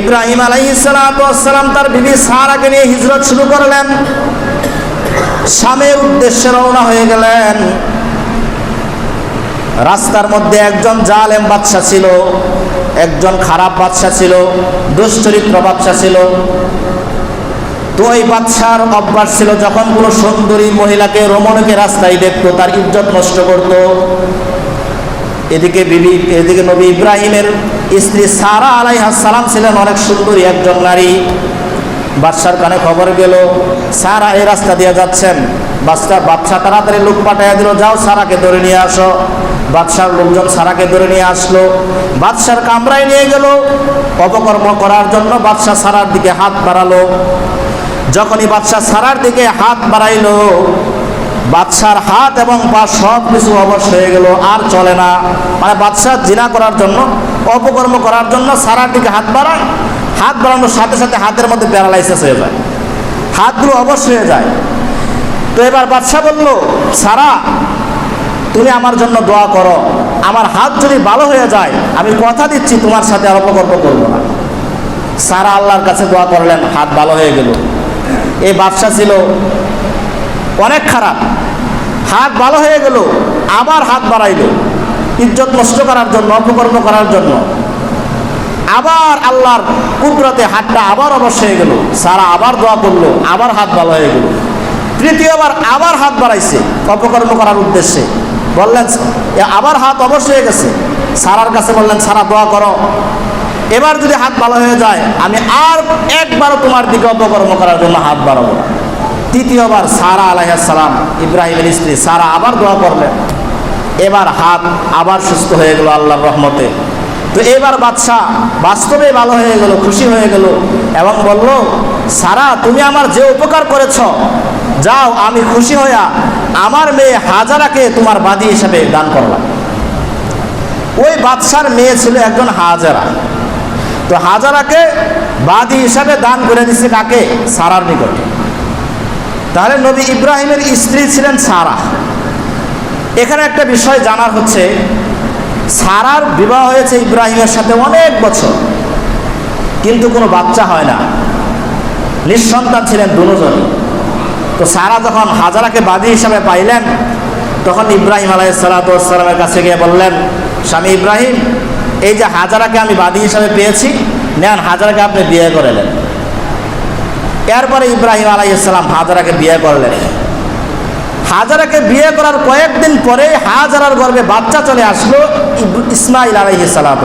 ইব্রাহিম আলাইসালাম তার বিবি সারাকে নিয়ে হিজরত শুরু করলেন। স্বামীর উদ্দেশ্যে রওনা হয়ে গেলেন। রাস্তার মধ্যে একজন জালেম বাদশা ছিল, একজন খারাপ বাদশা ছিল, দুশ্চরিত্র বাদশা ছিল। তো ওই বাদশার অভ্যাস ছিল, যখন কোনো সুন্দরী মহিলাকে, রমণকে রাস্তায় দেখতো, তার ইজ্জত নষ্ট করতো। এদিকে বিবি, এদিকে নবী ইব্রাহিমের স্ত্রী সারা আলাইহাস সালাম ছিলেন অনেক সুন্দরী একজন নারী। বাদশার কানে খবর গেল, সারা এই রাস্তা দিয়ে যাচ্ছেন। বাদশা বাদশা তাড়াতাড়ি লোক পাঠাইয়া দিল, যাও সারাকে ধরে নিয়ে আসো। বাদশার লোকজন সারাকে ধরে নিয়ে আসলো। বাদশার কামরায় নিয়ে গেল। অপকর্ম করার জন্য বাদশা সারার দিকে হাত বাড়ালো। যখনই বাদশা সারার দিকে হাত বাড়াইলো, বাদশার হাত এবং পা সব কিছু অবশ হয়ে গেল, আর চলে না। মানে বাদশাহ জিনা করার জন্য অপকর্ম করার জন্য সারার দিকে হাত বাড়ায়। হাত বাড়ানোর সাথে সাথে হাতের মধ্যে প্যারালাইসিস হয়ে যায়। হাতগুলো অবশ হয়ে যায়। তো এবার বাদশাহ বলল, সারা, তুমি আমার জন্য দোয়া করো। আমার হাত যদি ভালো হয়ে যায়, আমি কথা দিচ্ছি, তোমার সাথে আর অপকর্ম করব না। সারা আল্লাহর কাছে দোয়া করলেন, হাত ভালো হয়ে গেল। এই বাদশা ছিল অনেক খারাপ। হাত ভালো হয়ে গেল, আবার হাত বাড়াইল। ইজ্জত নষ্ট করার জন্য, অপকর্ম করার জন্য। আবার আল্লাহর কুদরতে হাতটা আবার অবশ্য হয়ে গেল। সারা আবার দোয়া করল, আবার হাত ভালো হয়ে গেল। তৃতীয়বার আবার হাত বাড়াইছে, অপকর্ম করার উদ্দেশ্যে। বললেন আবার হাত অবশ্য হয়ে গেছে। সারার কাছে বললেন, সারা দোয়া করো। এবার যদি হাত ভালো হয়ে যায়, আমি আর একবারও তোমার দিকে অপকর্ম করার জন্য হাত বাড়াবো। তৃতীয়বার সারা আলাইসালাম ইব্রাহিমের স্ত্রী সারা আবার দোয়া করলেন। এবার হাত আবার সুস্থ হয়ে গেল আল্লাহর রহমতে। তো এবার বাদশাহ বাস্তবে ভালো হয়ে গেল, খুশি হয়ে গেল এবং বলল, সারা, তুমি আমার যে উপকার করেছ, যাও, আমি খুশি হইয়া আমার মেয়ে হাজারাকে তোমার বাদী হিসাবে দান করলাম। ওই বাদশার মেয়ে ছিল একজন হাজারা। তো হাজারাকে বাদী হিসাবে দান করে দিছে কাকে? সারার নিকটে। তাহলে নবী ইব্রাহিমের স্ত্রী ছিলেন সারা। এখানে একটা বিষয় জানার হচ্ছে, সারার বিবাহ হয়েছে ইব্রাহিমের সাথে অনেক বছর, কিন্তু কোনো বাচ্চা হয় না। নিঃসন্তান ছিলেন দুজনই। তো সারা যখন হাজারাকে বাদী হিসাবে পাইলেন, তখন ইব্রাহিম আলাইসালামের কাছে গিয়ে বললেন, স্বামী ইব্রাহিম, এই যে হাজারাকে আমি বাদী হিসাবে পেয়েছি, নেন হাজারাকে আপনি বিয়ে করে নেন। এরপরে ইব্রাহিম আলাইসালাম হাজারাকে বিয়ে করলেন। হাজারাকে বিয়ে করার কয়েকদিন পরে হাজারার গর্ভে বাচ্চা চলে আসলো ইসমাইল আলাইহি সালাম।